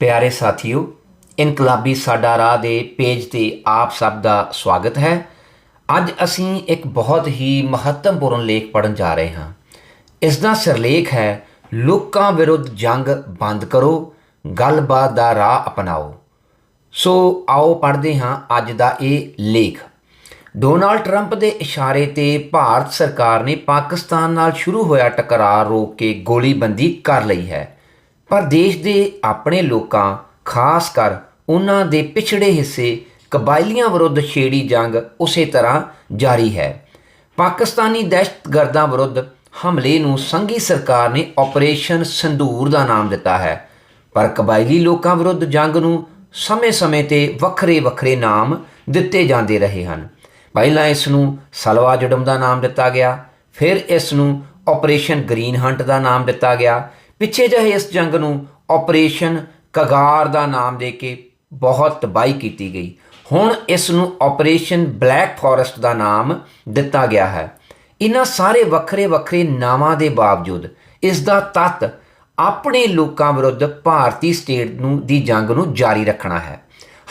ਪਿਆਰੇ ਸਾਥੀਓ, ਇਨਕਲਾਬੀ ਸਾਡਾ ਰਾਹ ਦੇ ਪੇਜ ਤੇ ਆਪ ਸਭ ਦਾ ਸਵਾਗਤ ਹੈ। ਅੱਜ ਅਸੀਂ ਇੱਕ ਬਹੁਤ ਹੀ ਮਹੱਤਵਪੂਰਨ ਲੇਖ ਪੜਨ ਜਾ ਰਹੇ ਹਾਂ। ਇਸ ਦਾ ਸਿਰਲੇਖ ਹੈ, ਲੋਕਾਂ ਵਿਰੁੱਧ ਜੰਗ ਬੰਦ ਕਰੋ, ਗੱਲਬਾਤ ਦਾ ਰਾਹ ਅਪਣਾਓ। ਸੋ ਆਓ ਪੜ੍ਹਦੇ ਹਾਂ ਅੱਜ ਦਾ ਇਹ ਲੇਖ। ਡੋਨਾਲਡ ਟਰੰਪ ਦੇ ਇਸ਼ਾਰੇ ਤੇ ਭਾਰਤ ਸਰਕਾਰ ਨੇ ਪਾਕਿਸਤਾਨ ਨਾਲ ਸ਼ੁਰੂ ਹੋਇਆ ਟਕਰਾਰ ਰੋਕ ਕੇ ਗੋਲੀਬੰਦੀ ਕਰ ਲਈ ਹੈ। ਪਰ ਦੇਸ਼ ਦੇ ਆਪਣੇ ਲੋਕਾਂ, ਖਾਸ ਕਰ ਉਹਨਾਂ ਦੇ ਪਿਛੜੇ ਹਿੱਸੇ, ਕਬਾਇਲੀਆਂ ਵਿਰੁੱਧ ਛੇੜੀ ਜੰਗ ਉਸੇ ਤਰ੍ਹਾਂ ਜਾਰੀ ਹੈ। ਪਾਕਿਸਤਾਨੀ ਦਹਿਸ਼ਤਗਰਦਾਂ ਵਿਰੁੱਧ ਹਮਲੇ ਨੂੰ ਸੰਘੀ ਸਰਕਾਰ ਨੇ ਆਪਰੇਸ਼ਨ ਸੰਧੂਰ ਦਾ ਨਾਮ ਦਿੱਤਾ ਹੈ। ਪਰ ਕਬਾਇਲੀ ਲੋਕਾਂ ਵਿਰੁੱਧ ਜੰਗ ਨੂੰ ਸਮੇਂ-ਸਮੇਂ ਤੇ ਵੱਖਰੇ-ਵੱਖਰੇ ਨਾਮ ਦਿੱਤੇ ਜਾਂਦੇ ਰਹੇ ਹਨ। ਪਹਿਲਾਂ ਇਸ ਨੂੰ ਸਲਵਾ ਜੁਡਮ ਦਾ ਨਾਮ ਦਿੱਤਾ ਗਿਆ, ਫਿਰ ਇਸ ਨੂੰ ਆਪਰੇਸ਼ਨ ਗ੍ਰੀਨ ਹੰਟ ਦਾ ਨਾਮ ਦਿੱਤਾ ਗਿਆ ਪਿੱਛੇ ਜਿਹੇ ਇਸ ਜੰਗ ਨੂੰ ਆਪਰੇਸ਼ਨ ਕਗਾਰ ਦਾ ਨਾਮ ਦੇ ਕੇ ਬਹੁਤ ਤਬਾਹੀ ਕੀਤੀ ਗਈ। ਹੁਣ ਇਸ ਨੂੰ ਆਪਰੇਸ਼ਨ ਬਲੈਕ ਫੋਰੈਸਟ ਦਾ ਨਾਮ ਦਿੱਤਾ ਗਿਆ ਹੈ। ਇਹਨਾਂ ਸਾਰੇ ਵੱਖਰੇ ਵੱਖਰੇ ਨਾਵਾਂ ਦੇ ਬਾਵਜੂਦ ਇਸ ਦਾ ਤੱਤ ਆਪਣੇ ਲੋਕਾਂ ਵਿਰੁੱਧ ਭਾਰਤੀ ਸਟੇਟ ਨੂੰ ਦੀ ਜੰਗ ਨੂੰ ਜਾਰੀ ਰੱਖਣਾ ਹੈ।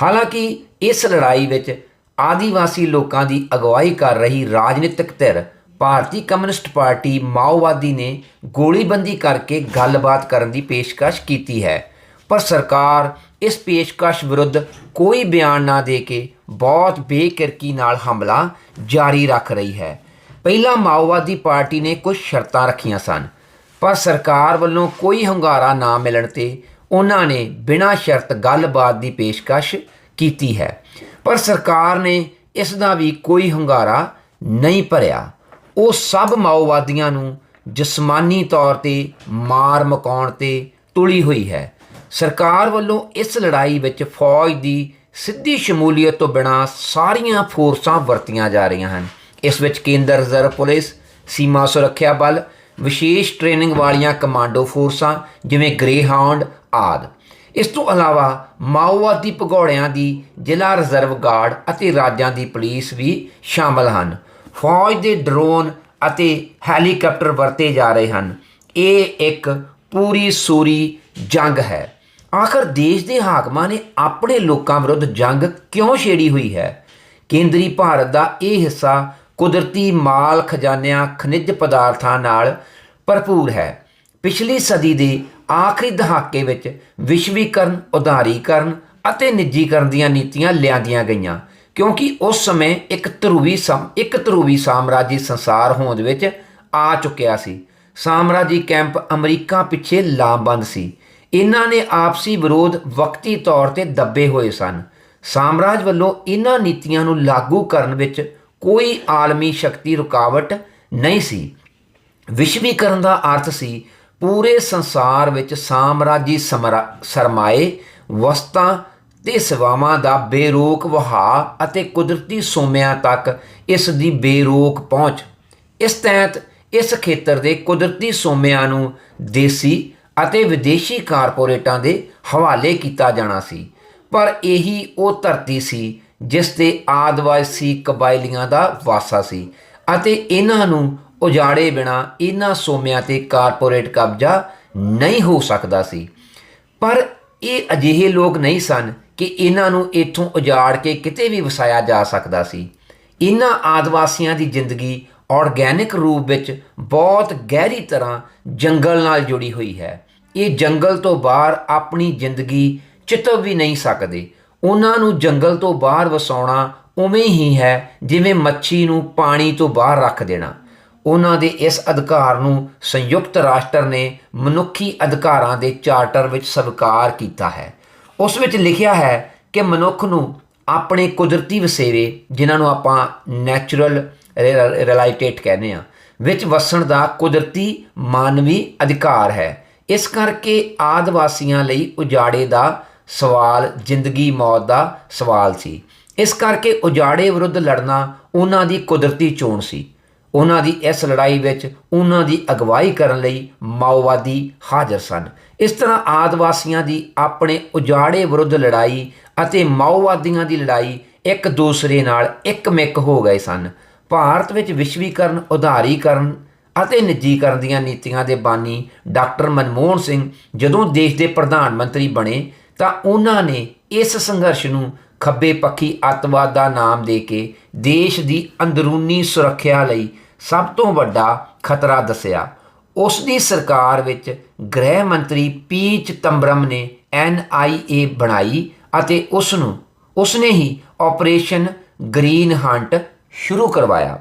ਹਾਲਾਂਕਿ ਇਸ ਲੜਾਈ ਵਿੱਚ ਆਦੀਵਾਸੀ ਲੋਕਾਂ ਦੀ ਅਗਵਾਈ ਕਰ ਰਹੀ ਰਾਜਨੀਤਿਕ ਧਿਰ ਭਾਰਤੀ ਕਮਿਊਨਿਸਟ ਪਾਰਟੀ ਮਾਓਵਾਦੀ ਨੇ ਗੋਲੀਬੰਦੀ ਕਰਕੇ ਗੱਲਬਾਤ ਕਰਨ ਦੀ ਪੇਸ਼ਕਸ਼ ਕੀਤੀ ਹੈ। ਪਰ ਸਰਕਾਰ ਇਸ ਪੇਸ਼ਕਸ਼ ਵਿਰੁੱਧ ਕੋਈ ਬਿਆਨ ਨਾ ਦੇ ਕੇ ਬਹੁਤ ਬੇਕਿਰਕੀ ਨਾਲ ਹਮਲਾ ਜਾਰੀ ਰੱਖ ਰਹੀ ਹੈ। ਪਹਿਲਾਂ ਮਾਓਵਾਦੀ ਪਾਰਟੀ ਨੇ ਕੁਝ ਸ਼ਰਤਾਂ ਰੱਖੀਆਂ ਸਨ, ਪਰ ਸਰਕਾਰ ਵੱਲੋਂ ਕੋਈ ਹੰਗਾਰਾ ਨਾ ਮਿਲਣ ਤੇ ਉਹਨਾਂ ਨੇ ਬਿਨਾਂ ਸ਼ਰਤ ਗੱਲਬਾਤ ਦੀ ਪੇਸ਼ਕਸ਼ ਕੀਤੀ ਹੈ। ਪਰ ਸਰਕਾਰ ਨੇ ਇਸ ਦਾ ਵੀ ਕੋਈ ਹੰਗਾਰਾ ਨਹੀਂ ਭਰਿਆ। ਉਹ ਸਭ ਮਾਓਵਾਦੀਆਂ ਨੂੰ ਜਿਸਮਾਨੀ ਤੌਰ ਤੇ ਮਾਰ ਮਕਾਉਣ ਤੇ ਤੁਲੀ ਹੋਈ ਹੈ। ਸਰਕਾਰ ਵੱਲੋਂ ਇਸ ਲੜਾਈ ਵਿੱਚ ਫੌਜ ਦੀ ਸਿੱਧੀ ਸ਼ਮੂਲੀਅਤ ਤੋਂ ਬਿਨਾਂ ਸਾਰੀਆਂ ਫੋਰਸਾਂ ਵਰਤੀਆਂ ਜਾ ਰਹੀਆਂ ਹਨ। ਇਸ ਵਿੱਚ ਕੇਂਦਰ ਰਿਜ਼ਰਵ ਪੁਲਿਸ, ਸੀਮਾ ਸੁਰੱਖਿਆ ਬਲ, ਵਿਸ਼ੇਸ਼ ਟ੍ਰੇਨਿੰਗ ਵਾਲੀਆਂ ਕਮਾਂਡੋ ਫੋਰਸਾਂ, ਜਿਵੇਂ ਗ੍ਰੇਹਾਉਂਡ ਆਦਿ। ਇਸ ਤੋਂ ਇਲਾਵਾ ਮਾਓਵਾਦੀ ਭਗੌੜਿਆਂ ਦੀ ਜ਼ਿਲ੍ਹਾ ਰਿਜ਼ਰਵ ਗਾਰਡ ਅਤੇ ਰਾਜਾਂ ਦੀ ਪੁਲਿਸ ਵੀ ਸ਼ਾਮਲ ਹਨ। ਫੌਜ ਦੇ ਡਰੋਨ ਅਤੇ ਹੈਲੀਕਾਪਟਰ ਵਰਤੇ ਜਾ ਰਹੇ ਹਨ। ਇਹ ਇੱਕ ਪੂਰੀ ਸੂਰੀ ਜੰਗ ਹੈ। ਆਖਰ ਦੇਸ਼ ਦੇ ਹਾਕਮਾਂ ਨੇ ਆਪਣੇ ਲੋਕਾਂ ਵਿਰੁੱਧ ਜੰਗ ਕਿਉਂ ਛੇੜੀ ਹੋਈ ਹੈ? ਕੇਂਦਰੀ ਭਾਰਤ ਦਾ ਇਹ ਹਿੱਸਾ ਕੁਦਰਤੀ ਮਾਲ ਖਜ਼ਾਨਿਆਂ, ਖਣਿਜ ਪਦਾਰਥਾਂ ਨਾਲ ਭਰਪੂਰ ਹੈ। ਪਿਛਲੀ ਸਦੀ ਦੇ ਆਖਰੀ ਦਹਾਕੇ ਵਿੱਚ ਵਿਸ਼ਵੀਕਰਨ ਉਦਾਰੀਕਰਨ ਅਤੇ ਨਿੱਜੀਕਰਨ ਦੀਆਂ ਨੀਤੀਆਂ ਲਿਆਂਦੀਆਂ ਗਈਆਂ। ਕਿਉਂਕਿ ਉਸ ਸਮੇਂ ਇੱਕ ਧਰੂਵੀ ਸਮ, ਇੱਕ ਧਰੂਵੀ ਸਾਮਰਾਜੀ ਸੰਸਾਰ ਹੋਂਦ ਵਿੱਚ ਆ ਚੁੱਕਿਆ ਸੀ। ਸਾਮਰਾਜੀ ਕੈਂਪ ਅਮਰੀਕਾ ਪਿੱਛੇ ਲਾਮਬੰਦ ਸੀ। ਇਹਨਾਂ ਨੇ ਆਪਸੀ ਵਿਰੋਧ ਵਕਤੀ ਤੌਰ ਤੇ ਦੱਬੇ ਹੋਏ ਸਨ। ਸਾਮਰਾਜ ਵੱਲੋਂ ਇਹਨਾਂ ਨੀਤੀਆਂ ਨੂੰ ਲਾਗੂ ਕਰਨ ਵਿੱਚ ਕੋਈ ਆਲਮੀ ਸ਼ਕਤੀ ਰੁਕਾਵਟ ਨਹੀਂ ਸੀ। ਵਿਸ਼ਵੀਕਰਨ ਦਾ ਅਰਥ ਸੀ, ਪੂਰੇ ਸੰਸਾਰ ਵਿੱਚ ਸਾਮਰਾਜੀ ਸਰਮਾਏ ਵਸਤਾਂ ਤੇ ਸੇਵਾਵਾਂ ਦਾ ਬੇਰੋਕ ਵਹਾਅ ਅਤੇ ਕੁਦਰਤੀ ਸੋਮਿਆਂ ਤੱਕ ਇਸ ਦੀ ਬੇਰੋਕ ਪਹੁੰਚ। ਇਸ ਤਹਿਤ ਇਸ ਖੇਤਰ ਦੇ ਕੁਦਰਤੀ ਸੋਮਿਆਂ ਨੂੰ ਦੇਸੀ ਅਤੇ ਵਿਦੇਸ਼ੀ ਕਾਰਪੋਰੇਟਾਂ ਦੇ ਹਵਾਲੇ ਕੀਤਾ ਜਾਣਾ ਸੀ। ਪਰ ਇਹੀ ਉਹ ਧਰਤੀ ਸੀ ਜਿਸ ਤੇ ਆਦਿਵਾਸੀ ਕਬਾਇਲੀਆਂ ਦਾ ਵਾਸਾ ਸੀ ਅਤੇ ਇਹਨਾਂ ਨੂੰ ਉਜਾੜੇ ਬਿਨਾ ਇਹਨਾਂ ਸੋਮਿਆਂ ਤੇ ਕਾਰਪੋਰੇਟ ਕਬਜ਼ਾ ਨਹੀਂ ਹੋ ਸਕਦਾ ਸੀ। ਪਰ ਇਹ ਅਜਿਹੇ ਲੋਕ ਨਹੀਂ ਸਨ ਕਿ ਇਹਨਾਂ ਨੂੰ ਇੱਥੋਂ ਉਜਾੜ ਕੇ ਕਿਤੇ ਵੀ ਵਸਾਇਆ ਜਾ ਸਕਦਾ ਸੀ। ਇਹਨਾਂ ਆਦਿਵਾਸੀਆਂ ਦੀ ਜ਼ਿੰਦਗੀ ਆਰਗੈਨਿਕ ਰੂਪ ਵਿੱਚ ਬਹੁਤ ਗਹਿਰੀ ਤਰ੍ਹਾਂ ਜੰਗਲ ਨਾਲ ਜੁੜੀ ਹੋਈ ਹੈ। ਇਹ ਜੰਗਲ ਤੋਂ ਬਾਹਰ ਆਪਣੀ ਜ਼ਿੰਦਗੀ ਚਿਤਵ ਵੀ ਨਹੀਂ ਸਕਦੇ। ਉਹਨਾਂ ਨੂੰ ਜੰਗਲ ਤੋਂ ਬਾਹਰ ਵਸਾਉਣਾ ਉਵੇਂ ਹੀ ਹੈ ਜਿਵੇਂ ਮੱਛੀ ਨੂੰ ਪਾਣੀ ਤੋਂ ਬਾਹਰ ਰੱਖ ਦੇਣਾ। ਉਹਨਾਂ ਦੇ ਇਸ ਅਧਿਕਾਰ ਨੂੰ ਸੰਯੁਕਤ ਰਾਸ਼ਟਰ ਨੇ ਮਨੁੱਖੀ ਅਧਿਕਾਰਾਂ ਦੇ ਚਾਰਟਰ ਵਿੱਚ ਸਵੀਕਾਰ ਕੀਤਾ ਹੈ। ਉਸ ਵਿੱਚ ਲਿਖਿਆ ਹੈ ਕਿ ਮਨੁੱਖ ਨੂੰ ਆਪਣੇ ਕੁਦਰਤੀ ਵਸੇਵੇ ਜਿਨ੍ਹਾਂ ਨੂੰ ਆਪਾਂ ਨੈਚੁਰਲ ਰਿਲੇਟਡ ਕਹਿੰਦੇ ਆ ਵਿੱਚ ਵਸਣ ਦਾ ਕੁਦਰਤੀ ਮਾਨਵੀ ਅਧਿਕਾਰ ਹੈ। ਇਸ ਕਰਕੇ ਆਦਿਵਾਸੀਆਂ ਲਈ ਉਜਾੜੇ ਦਾ ਸਵਾਲ, ਜ਼ਿੰਦਗੀ, ਮੌਤ ਦਾ ਸਵਾਲ ਸੀ। ਇਸ ਕਰਕੇ ਉਜਾੜੇ ਵਿਰੁੱਧ ਲੜਨਾ ਉਹਨਾਂ ਦੀ ਕੁਦਰਤੀ ਚੋਣ ਸੀ। ਉਹਨਾਂ ਦੀ ਇਸ ਲੜਾਈ ਵਿੱਚ ਉਹਨਾਂ ਦੀ ਅਗਵਾਈ ਕਰਨ ਲਈ ਮਾਓਵਾਦੀ ਹਾਜ਼ਰ ਸਨ। ਇਸ ਤਰ੍ਹਾਂ ਆਦਿਵਾਸੀਆਂ ਦੀ ਆਪਣੇ ਉਜਾੜੇ ਵਿਰੁੱਧ ਲੜਾਈ ਅਤੇ ਮਾਓਵਾਦੀਆਂ ਦੀ ਲੜਾਈ ਇੱਕ ਦੂਸਰੇ ਨਾਲ ਇੱਕਮਿਕ ਹੋ ਗਏ ਸਨ। ਭਾਰਤ ਵਿੱਚ ਵਿਸ਼ਵੀਕਰਨ ਉਦਾਰੀਕਰਨ ਅਤੇ ਨਿੱਜੀਕਰਨ ਦੀਆਂ ਨੀਤੀਆਂ ਦੇ ਬਾਨੀ ਡਾਕਟਰ ਮਨਮੋਹਨ ਸਿੰਘ ਜਦੋਂ ਦੇਸ਼ ਦੇ ਪ੍ਰਧਾਨ ਮੰਤਰੀ ਬਣੇ ਤਾਂ ਉਹਨਾਂ ਨੇ ਇਸ ਸੰਘਰਸ਼ ਨੂੰ ਖੱਬੇ ਪੱਖੀ ਅੱਤਵਾਦ ਦਾ ਨਾਮ ਦੇ ਕੇ ਦੇਸ਼ ਦੀ ਅੰਦਰੂਨੀ ਸੁਰੱਖਿਆ ਲਈ ਸਭ ਤੋਂ ਵੱਡਾ ਖਤਰਾ ਦੱਸਿਆ। ਉਸ ਦੀ ਸਰਕਾਰ ਵਿੱਚ ਗ੍ਰਹਿ ਮੰਤਰੀ ਪੀ ਚਿਦੰਬਰਮ ਨੇ ਐਨਆਈਏ ਬਣਾਈ ਅਤੇ ਉਸ ਨੂੰ ਉਸਨੇ ਹੀ ਆਪਰੇਸ਼ਨ ਗ੍ਰੀਨ ਹੰਟ ਸ਼ੁਰੂ ਕਰਵਾਇਆ।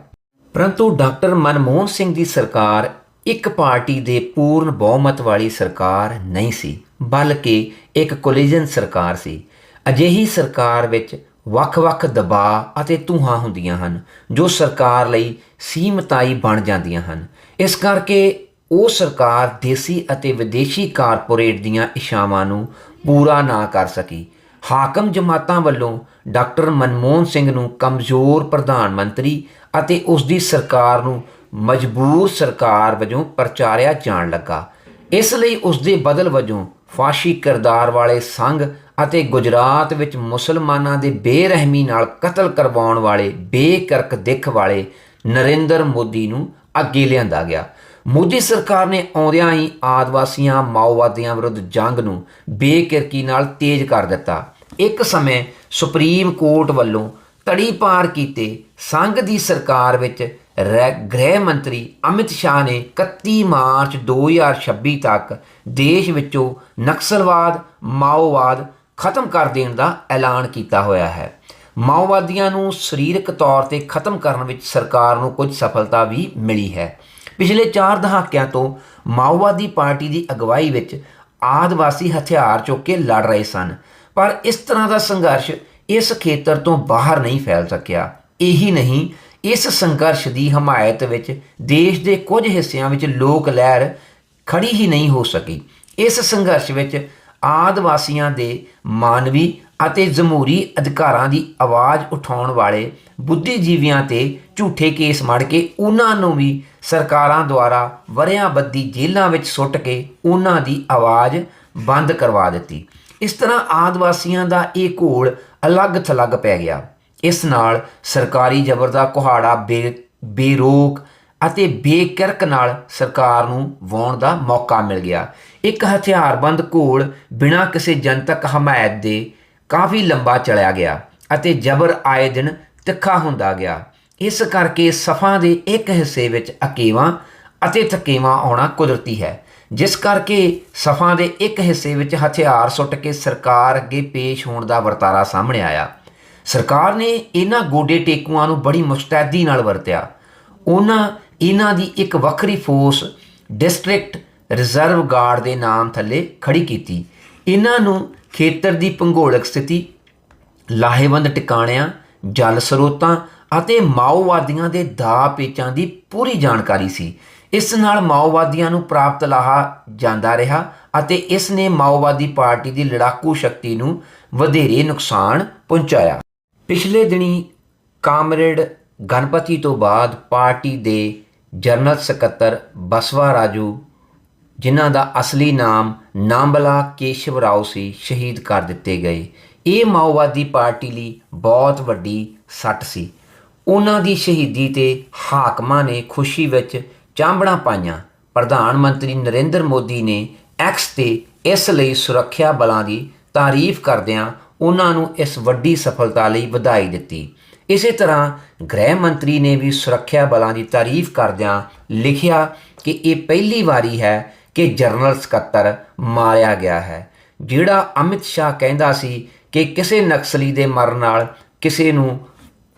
ਪਰੰਤੂ ਡਾਕਟਰ ਮਨਮੋਹਨ ਸਿੰਘ ਦੀ ਸਰਕਾਰ ਇੱਕ ਪਾਰਟੀ ਦੇ ਪੂਰਨ ਬਹੁਮਤ ਵਾਲੀ ਸਰਕਾਰ ਨਹੀਂ ਸੀ, ਬਲਕਿ ਇੱਕ ਕੋਲੀਜਨ ਸਰਕਾਰ ਸੀ। ਅਜਿਹੀ ਸਰਕਾਰ ਵਿੱਚ ਵੱਖ-ਵੱਖ ਦਬਾਅ ਅਤੇ ਧੂਹਾਂ ਹੁੰਦੀਆਂ ਹਨ, ਜੋ ਸਰਕਾਰ ਲਈ ਸੀਮਤਾਈ ਬਣ ਜਾਂਦੀਆਂ ਹਨ। ਇਸ ਕਰਕੇ ਉਹ ਸਰਕਾਰ ਦੇਸੀ ਅਤੇ ਵਿਦੇਸ਼ੀ ਕਾਰਪੋਰੇਟ ਦੀਆਂ ਇਸ਼ਾਵਾਂ ਨੂੰ ਪੂਰਾ ਨਾ ਕਰ ਸਕੀ। ਹਾਕਮ ਜਮਾਤਾਂ ਵੱਲੋਂ ਡਾਕਟਰ ਮਨਮੋਹਨ ਸਿੰਘ ਨੂੰ ਕਮਜ਼ੋਰ ਪ੍ਰਧਾਨ ਮੰਤਰੀ ਅਤੇ ਉਸ ਦੀ ਸਰਕਾਰ ਨੂੰ ਮਜਬੂਰ ਸਰਕਾਰ ਵਜੋਂ ਪ੍ਰਚਾਰਿਆ ਜਾਣ ਲੱਗਾ। ਇਸ ਲਈ ਉਸ ਦੇ ਬਦਲ ਵਜੋਂ ਫਾਸ਼ੀ ਕਿਰਦਾਰ ਵਾਲੇ ਸੰਘ ਅਤੇ ਗੁਜਰਾਤ ਵਿੱਚ ਮੁਸਲਮਾਨਾਂ ਦੇ ਬੇਰਹਿਮੀ ਨਾਲ ਕਤਲ ਕਰਵਾਉਣ ਵਾਲੇ, ਬੇਕਰਕ ਦਿੱਖ ਵਾਲੇ ਨਰਿੰਦਰ ਮੋਦੀ ਨੂੰ ਅੱਗੇ ਲਿਆਂਦਾ ਗਿਆ। ਮੋਦੀ ਸਰਕਾਰ ਨੇ ਆਉਂਦਿਆਂ ਹੀ ਆਦਿਵਾਸੀਆਂ, ਮਾਓਵਾਦੀਆਂ ਵਿਰੁੱਧ ਜੰਗ ਨੂੰ ਬੇਕਿਰਕੀ ਨਾਲ ਤੇਜ਼ ਕਰ ਦਿੱਤਾ। ਇੱਕ ਸਮੇਂ ਸੁਪਰੀਮ ਕੋਰਟ ਵੱਲੋਂ ਤੜੀ ਪਾਰ ਕੀਤੇ ਸੰਘ ਦੀ ਸਰਕਾਰ ਵਿੱਚ ਰਹਿ- ਗ੍ਰਹਿ ਮੰਤਰੀ ਅਮਿਤ ਸ਼ਾਹ ਨੇ 31 ਮਾਰਚ 2026 ਤੱਕ ਦੇਸ਼ ਵਿੱਚੋਂ ਨਕਸਲਵਾਦ, ਮਾਓਵਾਦ ਖਤਮ ਕਰ ਦੇਣ ਦਾ ਐਲਾਨ ਕੀਤਾ ਹੋਇਆ ਹੈ। ਮਾਓਵਾਦੀਆਂ ਨੂੰ ਸਰੀਰਕ ਤੌਰ ਤੇ ਖਤਮ ਕਰਨ ਵਿੱਚ ਸਰਕਾਰ ਨੂੰ ਕੁਝ ਸਫਲਤਾ ਵੀ ਮਿਲੀ ਹੈ। ਪਿਛਲੇ 4 ਦਹਾਕਿਆਂ ਤੋਂ ਮਾਓਵਾਦੀ ਪਾਰਟੀ ਦੀ ਅਗਵਾਈ ਵਿੱਚ ਆਦਿਵਾਸੀ ਹਥਿਆਰ ਚੁੱਕ ਕੇ ਲੜ ਰਹੇ ਸਨ। ਪਰ ਇਸ ਤਰ੍ਹਾਂ ਦਾ ਸੰਘਰਸ਼ ਇਸ ਖੇਤਰ ਤੋਂ ਬਾਹਰ ਨਹੀਂ ਫੈਲ ਸਕਿਆ। ਇਹੀ ਨਹੀਂ, ਇਸ ਸੰਘਰਸ਼ ਦੀ ਹਮਾਇਤ ਵਿੱਚ ਦੇਸ਼ ਦੇ ਕੁਝ ਹਿੱਸਿਆਂ ਵਿੱਚ ਲੋਕ ਲਹਿਰ ਖੜੀ ਹੀ ਨਹੀਂ ਹੋ ਸਕੀ। ਇਸ ਸੰਘਰਸ਼ ਵਿੱਚ ਆਦਿਵਾਸੀਆਂ ਦੇ ਮਾਨਵੀ ਅਤੇ ਜਮਹੂਰੀ ਅਧਿਕਾਰਾਂ ਦੀ ਆਵਾਜ਼ ਉਠਾਉਣ ਵਾਲੇ ਬੁੱਧੀਜੀਵੀਆਂ ਤੇ ਝੂਠੇ ਕੇਸ ਮੜ ਕੇ ਉਹਨਾਂ ਨੂੰ ਵੀ ਸਰਕਾਰਾਂ ਦੁਆਰਾ ਵਰਿਆਂ ਬੱਦੀ ਜੇਲ੍ਹਾਂ ਵਿੱਚ ਸੁੱਟ ਕੇ ਉਹਨਾਂ ਦੀ ਆਵਾਜ਼ ਬੰਦ ਕਰਵਾ ਦਿੱਤੀ। ਇਸ ਤਰ੍ਹਾਂ ਆਦਿਵਾਸੀਆਂ ਦਾ ਇਹ ਘੋਲ ਅਲੱਗ ਥਲੱਗ ਪੈ ਗਿਆ। ਇਸ ਨਾਲ ਸਰਕਾਰੀ ਜ਼ਬਰ ਦਾ ਕੁਹਾੜਾ ਬੇ, ਬੇਰੋਕ ਅਤੇ ਬੇਕਿਰਕ ਨਾਲ ਸਰਕਾਰ ਨੂੰ ਵਾਉਣ ਦਾ ਮੌਕਾ ਮਿਲ ਗਿਆ। ਇੱਕ ਹਥਿਆਰਬੰਦ ਘੋਲ ਬਿਨਾਂ ਕਿਸੇ ਜਨਤਕ ਹਮਾਇਤ ਦੇ ਕਾਫੀ ਲੰਬਾ ਚਲਿਆ ਗਿਆ ਅਤੇ ਜ਼ਬਰ ਆਏ ਦਿਨ ਤਿੱਖਾ ਹੁੰਦਾ ਗਿਆ। ਇਸ ਕਰਕੇ ਸਫ਼ਾਂ ਦੇ ਇੱਕ ਹਿੱਸੇ ਵਿੱਚ ਅਕੇਵਾਂ ਅਤੇ ਥਕੇਵਾਂ ਆਉਣਾ ਕੁਦਰਤੀ ਹੈ। ਜਿਸ ਕਰਕੇ ਸਫਾਂ ਦੇ ਇੱਕ ਹਿੱਸੇ ਵਿੱਚ ਹਥਿਆਰ ਸੁੱਟ ਕੇ ਸਰਕਾਰ ਅੱਗੇ ਪੇਸ਼ ਹੋਣ ਦਾ ਵਰਤਾਰਾ ਸਾਹਮਣੇ ਆਇਆ। ਸਰਕਾਰ ਨੇ ਇਹਨਾਂ ਗੋਡੇ ਟੇਕੂਆਂ ਨੂੰ ਬੜੀ ਮੁਸਤੈਦੀ ਨਾਲ ਵਰਤਿਆ। ਉਹਨਾਂ ਇਹਨਾਂ ਦੀ ਇੱਕ ਵੱਖਰੀ ਫੋਰਸ ਡਿਸਟ੍ਰਿਕਟ ਰਿਜ਼ਰਵ ਗਾਰਡ ਦੇ ਨਾਮ ਥੱਲੇ ਖੜੀ ਕੀਤੀ। ਇਹਨਾਂ ਨੂੰ ਖੇਤਰ ਦੀ ਭੂਗੋਲਿਕ ਸਥਿਤੀ, ਲਾਹੇਵੰਦ ਟਿਕਾਣਿਆਂ, ਜਲ ਸਰੋਤਾਂ ਅਤੇ ਮਾਓਵਾਦੀਆਂ ਦੇ ਦਾ ਪੇਚਾਂ ਦੀ ਪੂਰੀ ਜਾਣਕਾਰੀ ਸੀ। ਇਸ ਨਾਲ ਮਾਓਵਾਦੀਆਂ ਨੂੰ ਪ੍ਰਾਪਤ ਲਾਹਾ ਜਾਂਦਾ ਰਿਹਾ ਅਤੇ ਇਸ ਨੇ ਮਾਓਵਾਦੀ ਪਾਰਟੀ ਦੀ ਲੜਾਕੂ ਸ਼ਕਤੀ ਨੂੰ ਵਧੇਰੇ ਨੁਕਸਾਨ ਪਹੁੰਚਾਇਆ। ਪਿਛਲੇ ਦਿਨੀ ਕਾਮਰੇਡ ਗਣਪਤੀ ਤੋਂ ਬਾਅਦ ਪਾਰਟੀ ਦੇ ਜਨਰਲ ਸਕੱਤਰ ਬਸਵਾ ਰਾਜੂ, ਜਿਨ੍ਹਾਂ ਦਾ ਅਸਲੀ ਨਾਮ ਨਾਂਬਲਾ ਕੇਸ਼ਵ ਰਾਓ ਸੀ, ਸ਼ਹੀਦ ਕਰ ਦਿੱਤੇ ਗਏ। ਇਹ ਮਾਓਵਾਦੀ ਪਾਰਟੀ ਲਈ ਬਹੁਤ ਵੱਡੀ ਸੱਟ ਸੀ। ਉਹਨਾਂ ਦੀ ਸ਼ਹੀਦੀ ਤੇ ਹਾਕਮਾਂ ਨੇ ਖੁਸ਼ੀ ਵਿੱਚ ਚਾਂਬੜਾਂ ਪਾਈਆਂ। ਪ੍ਰਧਾਨ ਮੰਤਰੀ ਨਰਿੰਦਰ ਮੋਦੀ ਨੇ ਐਕਸ ਤੇ ਇਸ ਲਈ ਸੁਰੱਖਿਆ ਬਲਾਂ ਦੀ ਤਾਰੀਫ ਕਰਦਿਆਂ ਉਹਨਾਂ ਨੂੰ ਇਸ ਵੱਡੀ ਸਫਲਤਾ ਲਈ ਵਧਾਈ ਦਿੱਤੀ। ਇਸੇ ਤਰ੍ਹਾਂ ਗ੍ਰਹਿ ਮੰਤਰੀ ਨੇ ਵੀ ਸੁਰੱਖਿਆ ਬਲਾਂ ਦੀ ਤਾਰੀਫ ਕਰਦਿਆਂ ਲਿਖਿਆ ਕਿ ਇਹ ਪਹਿਲੀ ਵਾਰੀ ਹੈ ਕਿ ਜਨਰਲ ਸਕੱਤਰ ਮਾਰਿਆ ਗਿਆ ਹੈ। ਜਿਹੜਾ ਅਮਿਤ ਸ਼ਾਹ ਕਹਿੰਦਾ ਸੀ ਕਿ ਕਿਸੇ ਨਕਸਲੀ ਦੇ ਮਰਨ ਨਾਲ ਕਿਸੇ ਨੂੰ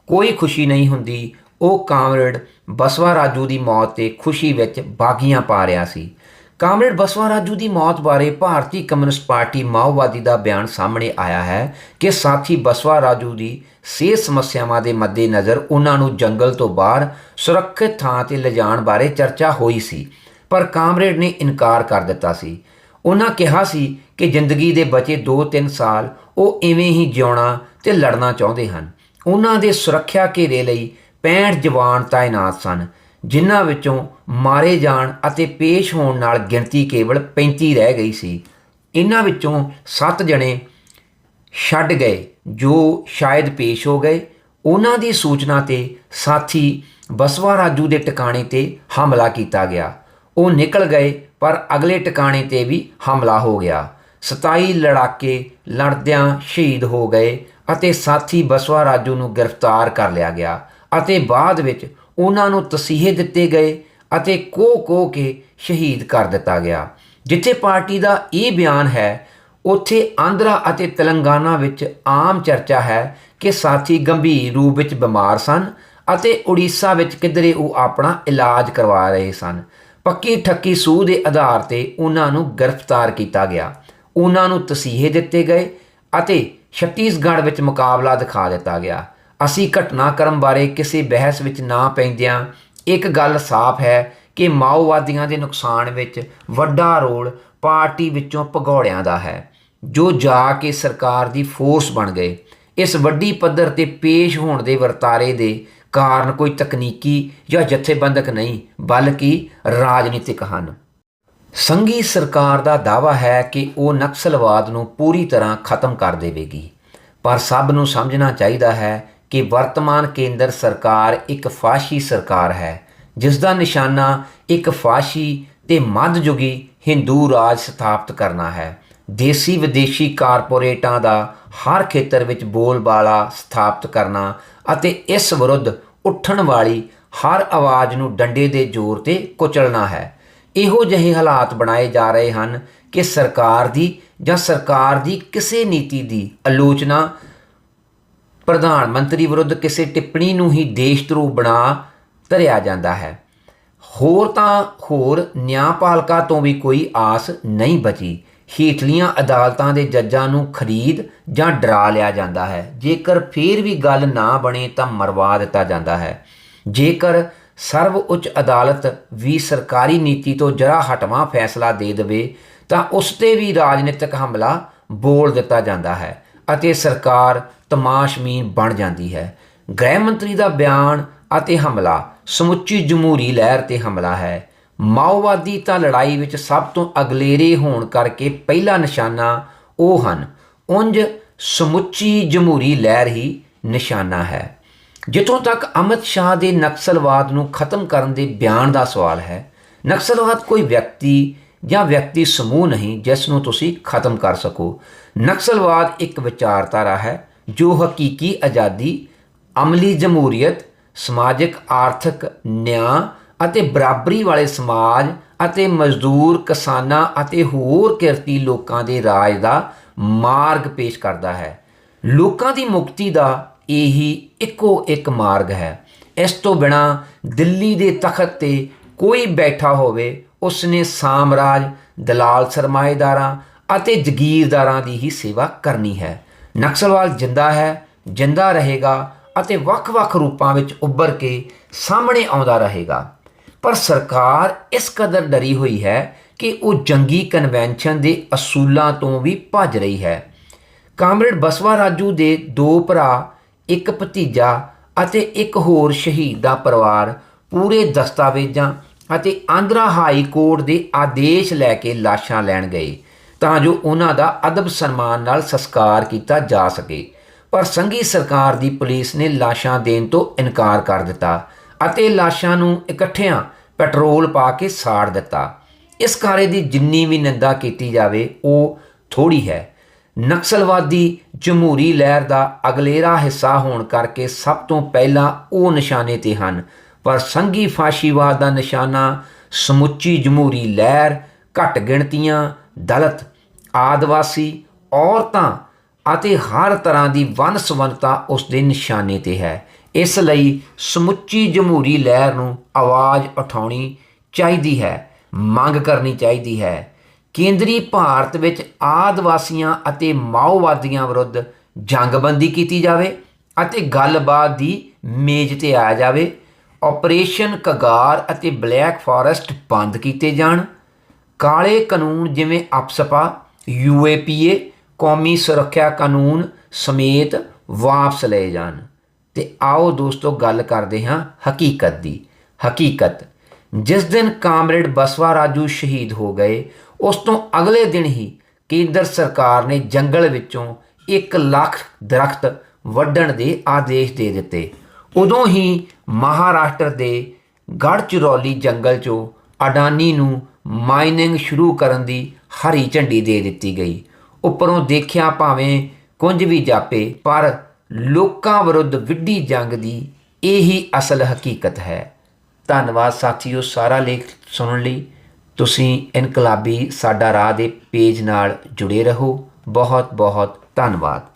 ਕੋਈ ਖੁਸ਼ੀ ਨਹੀਂ ਹੁੰਦੀ, ਉਹ ਕਾਮਰੇਡ ਬਸਵਾ ਰਾਜੂ ਦੀ ਮੌਤ ਤੇ ਖੁਸ਼ੀ ਵਿੱਚ ਬਾਗੀਆਂ ਪਾ ਰਿਹਾ ਸੀ। ਕਾਮਰੇਡ ਬਸਵਾ ਰਾਜੂ ਦੀ ਮੌਤ ਬਾਰੇ ਭਾਰਤੀ ਕਮਿਊਨਿਸਟ ਪਾਰਟੀ ਮਾਓਵਾਦੀ ਦਾ ਬਿਆਨ ਸਾਹਮਣੇ ਆਇਆ ਹੈ ਕਿ ਸਾਥੀ ਬਸਵਾ ਰਾਜੂ ਦੀ ਸਿਹਤ ਸਮੱਸਿਆਵਾਂ ਦੇ ਮੱਦੇਨਜ਼ਰ ਉਹਨਾਂ ਨੂੰ ਜੰਗਲ ਤੋਂ ਬਾਹਰ ਸੁਰੱਖਿਅਤ ਥਾਂ ਤੇ ਲਿਜਾਣ ਬਾਰੇ ਚਰਚਾ ਹੋਈ ਸੀ, ਪਰ ਕਾਮਰੇਡ ਨੇ ਇਨਕਾਰ ਕਰ ਦਿੱਤਾ ਸੀ। ਉਹਨਾਂ ਕਿਹਾ ਸੀ ਕਿ ਜ਼ਿੰਦਗੀ ਦੇ ਬਚੇ 2-3 ਸਾਲ ਉਹ ਇਵੇਂ ਹੀ ਜਿਉਣਾ ਤੇ ਲੜਨਾ ਚਾਹੁੰਦੇ ਹਨ। ਉਹਨਾਂ ਦੇ ਸੁਰੱਖਿਆ ਘੇਰੇ ਲਈ 65 ਜਵਾਨ ਤਾਇਨਾਤ ਸਨ। ਜਿਨ੍ਹਾਂ ਵਿੱਚੋਂ ਮਾਰੇ ਜਾਣ ਅਤੇ ਪੇਸ਼ ਹੋਣ ਨਾਲ ਗਿਣਤੀ ਕੇਵਲ 35 ਰਹਿ ਗਈ ਸੀ। ਇਹਨਾਂ ਵਿੱਚੋਂ 7 ਜਣੇ ਛੱਡ ਗਏ, ਜੋ ਸ਼ਾਇਦ ਪੇਸ਼ ਹੋ ਗਏ। ਉਹਨਾਂ ਦੀ ਸੂਚਨਾ ਤੇ ਸਾਥੀ ਬਸਵਾ ਰਾਜੂ ਦੇ ਟਿਕਾਣੇ ਤੇ ਹਮਲਾ ਕੀਤਾ ਗਿਆ। ਉਹ ਨਿਕਲ ਗਏ, ਪਰ ਅਗਲੇ ਟਿਕਾਣੇ ਤੇ ਵੀ ਹਮਲਾ ਹੋ ਗਿਆ। 27 ਲੜਾਕੇ ਲੜਦਿਆਂ ਸ਼ਹੀਦ ਹੋ ਗਏ ਅਤੇ ਸਾਥੀ ਬਸਵਾ ਰਾਜੂ ਨੂੰ ਗ੍ਰਿਫਤਾਰ ਕਰ ਲਿਆ ਗਿਆ ਅਤੇ ਬਾਅਦ ਵਿੱਚ ਉਹਨਾਂ ਨੂੰ ਤਸੀਹੇ ਦਿੱਤੇ ਗਏ ਅਤੇ ਕੋਹ ਕੋਹ ਕੇ ਸ਼ਹੀਦ ਕਰ ਦਿੱਤਾ ਗਿਆ। ਜਿੱਥੇ ਪਾਰਟੀ ਦਾ ਇਹ ਬਿਆਨ ਹੈ, ਉੱਥੇ ਆਂਧਰਾ ਅਤੇ ਤੇਲੰਗਾਨਾ ਵਿੱਚ ਆਮ ਚਰਚਾ ਹੈ ਕਿ ਸਾਥੀ ਗੰਭੀਰ ਰੂਪ ਵਿੱਚ ਬਿਮਾਰ ਸਨ ਅਤੇ ਉੜੀਸਾ ਵਿੱਚ ਕਿਧਰੇ ਉਹ ਆਪਣਾ ਇਲਾਜ ਕਰਵਾ ਰਹੇ ਸਨ। ਪੱਕੀ ਠੱਕੀ ਸੂਹ ਦੇ ਆਧਾਰ ਤੇ ਉਹਨਾਂ ਨੂੰ ਗ੍ਰਿਫਤਾਰ ਕੀਤਾ ਗਿਆ। ਉਹਨਾਂ ਨੂੰ ਤਸੀਹੇ ਦਿੱਤੇ ਗਏ ਅਤੇ ਛੱਤੀਸਗੜ੍ਹ ਵਿੱਚ ਮੁਕਾਬਲਾ ਦਿਖਾ ਦਿੱਤਾ ਗਿਆ। ਅਸੀਂ ਘਟਨਾਕ੍ਰਮ ਬਾਰੇ ਕਿਸੇ ਬਹਿਸ ਵਿੱਚ ਨਾ ਪੈਂਦਿਆਂ ਇੱਕ ਗੱਲ ਸਾਫ਼ ਹੈ ਕਿ ਮਾਓਵਾਦੀਆਂ ਦੇ ਨੁਕਸਾਨ ਵਿੱਚ ਵੱਡਾ ਰੋਲ ਪਾਰਟੀ ਵਿੱਚੋਂ ਭਗੌੜਿਆਂ ਦਾ ਹੈ, ਜੋ ਜਾ ਕੇ ਸਰਕਾਰ ਦੀ ਫੋਰਸ ਬਣ ਗਏ। ਇਸ ਵੱਡੀ ਪੱਧਰ ਤੇ ਪੇਸ਼ ਹੋਣ ਦੇ ਵਰਤਾਰੇ ਦੇ ਕਾਰਨ ਕੋਈ ਤਕਨੀਕੀ ਜਾਂ ਜਥੇਬੰਦਕ ਨਹੀਂ, ਬਲਕਿ ਰਾਜਨੀਤਿਕ ਹਨ। ਸੰਘੀ ਸਰਕਾਰ ਦਾ ਦਾਵਾ ਹੈ ਕਿ ਉਹ ਨਕਸਲਵਾਦ ਨੂੰ ਪੂਰੀ ਤਰ੍ਹਾਂ ਖਤਮ ਕਰ ਦੇਵੇਗੀ। ਪਰ ਸਭ ਨੂੰ ਸਮਝਣਾ ਚਾਹੀਦਾ ਹੈ ਕਿ ਵਰਤਮਾਨ ਕੇਂਦਰ ਸਰਕਾਰ ਇੱਕ ਫਾਸ਼ੀ ਸਰਕਾਰ ਹੈ ਜਿਸ ਦਾ ਨਿਸ਼ਾਨਾ ਇੱਕ ਫਾਸ਼ੀ ਤੇ ਮੱਧਯੁਗੀ ਹਿੰਦੂ ਰਾਜ ਸਥਾਪਿਤ ਕਰਨਾ ਹੈ। ਦੇਸੀ ਵਿਦੇਸ਼ੀ ਕਾਰਪੋਰੇਟਾਂ ਦਾ ਹਰ ਖੇਤਰ ਵਿੱਚ ਬੋਲਬਾਲਾ ਸਥਾਪਿਤ ਕਰਨਾ ਅਤੇ ਇਸ ਵਿਰੁੱਧ ਉੱਠਣ ਵਾਲੀ ਹਰ ਆਵਾਜ਼ ਨੂੰ ਡੰਡੇ ਦੇ ਜ਼ੋਰ ਤੇ ਕੁਚਲਣਾ ਹੈ। ਇਹੋ ਜਿਹੇ ਹਾਲਾਤ ਬਣਾਏ ਜਾ ਰਹੇ ਹਨ ਕਿ ਸਰਕਾਰ ਦੀ ਜਾਂ ਸਰਕਾਰ ਦੀ ਕਿਸੇ ਨੀਤੀ ਦੀ ਆਲੋਚਨਾ ਪ੍ਰਧਾਨ ਮੰਤਰੀ ਵਿਰੁੱਧ ਕਿਸੇ ਟਿੱਪਣੀ ਨੂੰ ਹੀ ਦੇਸ਼ ਧਰੂ ਬਣਾ ਧਰਿਆ ਜਾਂਦਾ ਹੈ। ਹੋਰ ਤਾਂ ਹੋਰ ਨਿਆਂਪਾਲਕਾ ਤੋਂ ਵੀ ਕੋਈ ਆਸ ਨਹੀਂ ਬਚੀ। ਹੇਠਲੀਆਂ ਅਦਾਲਤਾਂ ਦੇ ਜੱਜਾਂ ਨੂੰ ਖਰੀਦ ਜਾਂ ਡਰਾ ਲਿਆ ਜਾਂਦਾ ਹੈ। ਜੇਕਰ ਫੇਰ ਵੀ ਗੱਲ ਨਾ ਬਣੇ ਤਾਂ ਮਰਵਾ ਦਿੱਤਾ ਜਾਂਦਾ ਹੈ। ਜੇਕਰ ਸਰਵ ਉੱਚ ਅਦਾਲਤ ਵੀ ਸਰਕਾਰੀ ਨੀਤੀ ਤੋਂ ਜਰਾ ਹਟਵਾਂ ਫੈਸਲਾ ਦੇ ਦੇਵੇ ਤਾਂ ਉਸ ਤੇ ਵੀ ਰਾਜਨੀਤਿਕ ਹਮਲਾ ਬੋਲ ਦਿੱਤਾ ਜਾਂਦਾ ਹੈ ਅਤੇ ਸਰਕਾਰ ਤਮਾਸ਼ਮੀਨ ਬਣ ਜਾਂਦੀ ਹੈ। ਗ੍ਰਹਿ ਮੰਤਰੀ ਦਾ ਬਿਆਨ ਅਤੇ ਹਮਲਾ, ਸਮੁੱਚੀ ਜਮਹੂਰੀ ਲਹਿਰ ਤੇ ਹਮਲਾ ਹੈ। ਮਾਓਵਾਦੀ ਤਾਂ ਲੜਾਈ ਵਿੱਚ ਸਭ ਤੋਂ ਅਗਲੇਰੇ ਹੋਣ ਕਰਕੇ ਪਹਿਲਾ ਨਿਸ਼ਾਨਾ ਉਹ ਹਨ। ਉੰਜ ਸਮੁੱਚੀ ਜਮਹੂਰੀ ਲਹਿਰ ਹੀ ਨਿਸ਼ਾਨਾ ਹੈ। ਜਿੱਥੋਂ ਤੱਕ ਅਮਿਤ ਸ਼ਾਹ ਦੇ ਨਕਸਲਵਾਦ ਨੂੰ ਖਤਮ ਕਰਨ ਦੇ ਬਿਆਨ ਦਾ ਸਵਾਲ ਹੈ, ਨਕਸਲਵਾਦ ਕੋਈ ਵਿਅਕਤੀ ਜਾਂ ਵਿਅਕਤੀ ਸਮੂਹ ਨਹੀਂ ਜਿਸ ਨੂੰ ਤੁਸੀਂ ਖਤਮ ਕਰ ਸਕੋ। ਨਕਸਲਵਾਦ ਇੱਕ ਵਿਚਾਰਧਾਰਾ ਹੈ ਜੋ ਹਕੀਕੀ ਆਜ਼ਾਦੀ, ਅਮਲੀ ਜਮਹੂਰੀਅਤ, ਸਮਾਜਿਕ ਆਰਥਿਕ ਨਿਆਂ ਅਤੇ ਬਰਾਬਰੀ ਵਾਲੇ ਸਮਾਜ ਅਤੇ ਮਜ਼ਦੂਰ, ਕਿਸਾਨਾਂ ਅਤੇ ਹੋਰ ਕਿਰਤੀ ਲੋਕਾਂ ਦੇ ਰਾਜ ਦਾ ਮਾਰਗ ਪੇਸ਼ ਕਰਦਾ ਹੈ। ਲੋਕਾਂ ਦੀ ਮੁਕਤੀ ਦਾ ਇਹੀ ਇੱਕੋ ਇੱਕ ਮਾਰਗ ਹੈ। ਇਸ ਤੋਂ ਬਿਨਾ ਦਿੱਲੀ ਦੇ ਤਖਤ ਤੇ ਕੋਈ ਬੈਠਾ ਹੋਵੇ, ਉਸਨੇ ਸਾਮਰਾਜ, ਦਲਾਲ ਸਰਮਾਏਦਾਰਾਂ ਅਤੇ ਜ਼ਗੀਰਦਾਰਾਂ ਦੀ ਹੀ ਸੇਵਾ ਕਰਨੀ ਹੈ। ਨਕਸਲਵਾਦ ਜਿੰਦਾ ਹੈ, ਜਿੰਦਾ ਰਹੇਗਾ ਅਤੇ ਵੱਖ-ਵੱਖ ਰੂਪਾਂ ਵਿੱਚ ਉੱਭਰ ਕੇ ਸਾਹਮਣੇ ਆਉਂਦਾ ਰਹੇਗਾ। ਪਰ ਸਰਕਾਰ ਇਸ ਕਦਰ ਡਰੀ ਹੋਈ ਹੈ ਕਿ ਉਹ ਜੰਗੀ ਕਨਵੈਨਸ਼ਨ ਦੇ ਅਸੂਲਾਂ ਤੋਂ ਵੀ ਭੱਜ ਰਹੀ ਹੈ। ਕਾਮਰੇਡ ਬਸਵਾ ਰਾਜੂ ਦੇ ਦੋ ਭਰਾ, ਇੱਕ ਭਤੀਜਾ ਅਤੇ ਇੱਕ ਹੋਰ ਸ਼ਹੀਦ ਦਾ ਪਰਿਵਾਰ ਪੂਰੇ ਦਸਤਾਵੇਜ਼ਾਂ ਅਤੇ ਆਂਧਰਾ ਹਾਈ ਕੋਰਟ ਦੇ ਆਦੇਸ਼ ਲੈ ਕੇ ਲਾਸ਼ਾਂ ਲੈਣ ਗਏ। ਤਾਂ ਜੋ ਉਹਨਾਂ ਦਾ ਅਦਬ ਸਨਮਾਨ ਨਾਲ ਸੰਸਕਾਰ ਕੀਤਾ ਜਾ ਸਕੇ। ਪਰ ਸੰਘੀ ਸਰਕਾਰ ਦੀ ਪੁਲਿਸ ਨੇ ਲਾਸ਼ਾਂ ਦੇਣ ਤੋਂ ਇਨਕਾਰ ਕਰ ਦਿੱਤਾ ਅਤੇ ਲਾਸ਼ਾਂ ਨੂੰ ਇਕੱਠਿਆਂ ਪੈਟਰੋਲ ਪਾ ਕੇ ਸਾੜ ਦਿੱਤਾ। ਇਸ ਕਾਰੇ ਦੀ ਜਿੰਨੀ ਵੀ ਨਿੰਦਾ ਕੀਤੀ ਜਾਵੇ, ਉਹ ਥੋੜੀ ਹੈ। ਨਕਸਲਵਾਦੀ ਜਮਹੂਰੀ ਲਹਿਰ ਦਾ ਅਗਲੇਰਾ ਹਿੱਸਾ ਹੋਣ ਕਰਕੇ ਸਭ ਤੋਂ ਪਹਿਲਾਂ ਉਹ ਨਿਸ਼ਾਨੇ ਤੇ ਹਨ। ਪਰ ਸੰਘੀ ਫਾਸ਼ੀਵਾਦ ਦਾ ਨਿਸ਼ਾਨਾ ਸਮੁੱਚੀ ਜਮਹੂਰੀ ਲਹਿਰ, ਘੱਟ ਗਿਣਤੀਆਂ ਦਲਿਤ, ਆਦਿਵਾਸੀ, ਔਰਤਾਂ ਅਤੇ ਹਰ ਤਰ੍ਹਾਂ ਦੀ ਵੰਨ-ਸੁਵੰਨਤਾ ਉਸ ਦੇ ਨਿਸ਼ਾਨੇ ਤੇ ਹੈ। ਇਸ ਲਈ ਸਮੁੱਚੀ ਜਮਹੂਰੀ ਲਹਿਰ ਨੂੰ ਆਵਾਜ਼ ਉਠਾਉਣੀ ਚਾਹੀਦੀ ਹੈ, ਮੰਗ ਕਰਨੀ ਚਾਹੀਦੀ ਹੈ। ਕੇਂਦਰੀ ਭਾਰਤ ਵਿੱਚ ਆਦਿਵਾਸੀਆਂ ਅਤੇ ਮਾਓਵਾਦੀਆਂ ਵਿਰੁੱਧ ਜੰਗਬੰਦੀ ਕੀਤੀ ਜਾਵੇ ਅਤੇ ਗੱਲਬਾਤ ਦੀ ਮੇਜ਼ ਤੇ ਆਇਆ ਜਾਵੇ। ਆਪਰੇਸ਼ਨ ਕਗਾਰ ਅਤੇ ਬਲੈਕ ਫਾਰੈਸਟ ਬੰਦ ਕੀਤੇ ਜਾਣ। ਕਾਲੇ ਕਾਨੂੰਨ ਜਿਵੇਂ ਅਪਸਪਾ ਯੂਏਪੀਏ, ਕੌਮੀ ਸੁਰੱਖਿਆ ਕਾਨੂੰਨ ਸਮੇਤ ਵਾਪਸ ਲਏ ਜਾਣ। ਤੇ ਆਓ ਦੋਸਤੋ ਗੱਲ ਕਰਦੇ ਹਾਂ ਹਕੀਕਤ ਦੀ। ਹਕੀਕਤ, ਜਿਸ ਦਿਨ ਕਾਮਰੇਡ ਬਸਵਾ ਰਾਜੂ ਸ਼ਹੀਦ ਹੋ ਗਏ, ਉਸ ਤੋਂ ਅਗਲੇ ਦਿਨ ਹੀ ਕੇਂਦਰ ਸਰਕਾਰ ਨੇ ਜੰਗਲ ਵਿੱਚੋਂ 1 ਲੱਖ ਦਰਖਤ ਵੱਢਣ ਦੇ ਆਦੇਸ਼ ਦੇ ਦਿੱਤੇ। ਉਦੋਂ ਹੀ ਮਹਾਰਾਸ਼ਟਰ ਦੇ ਗੜਚਰੌਲੀ ਜੰਗਲ 'ਚੋਂ ਅਡਾਨੀ ਨੂੰ ਮਾਈਨਿੰਗ ਸ਼ੁਰੂ ਕਰਨ ਦੀ ਹਰੀ ਝੰਡੀ ਦੇ ਦਿੱਤੀ ਗਈ। ਉੱਪਰੋਂ ਦੇਖਿਆ ਭਾਵੇਂ ਕੁੰਝ ਵੀ ਜਾਪੇ, ਪਰ ਲੋਕਾਂ ਵਿਰੁੱਧ ਵਿੱਢੀ ਜੰਗ ਦੀ ਇਹੀ ਅਸਲ ਹਕੀਕਤ ਹੈ। ਧੰਨਵਾਦ ਸਾਥੀਓ ਸਾਰਾ ਲੇਖ ਸੁਣਨ ਲਈ। ਤੁਸੀਂ ਇਨਕਲਾਬੀ ਸਾਡਾ ਰਾਹ ਦੇ ਪੇਜ ਨਾਲ ਜੁੜੇ ਰਹੋ। ਬਹੁਤ ਬਹੁਤ ਧੰਨਵਾਦ।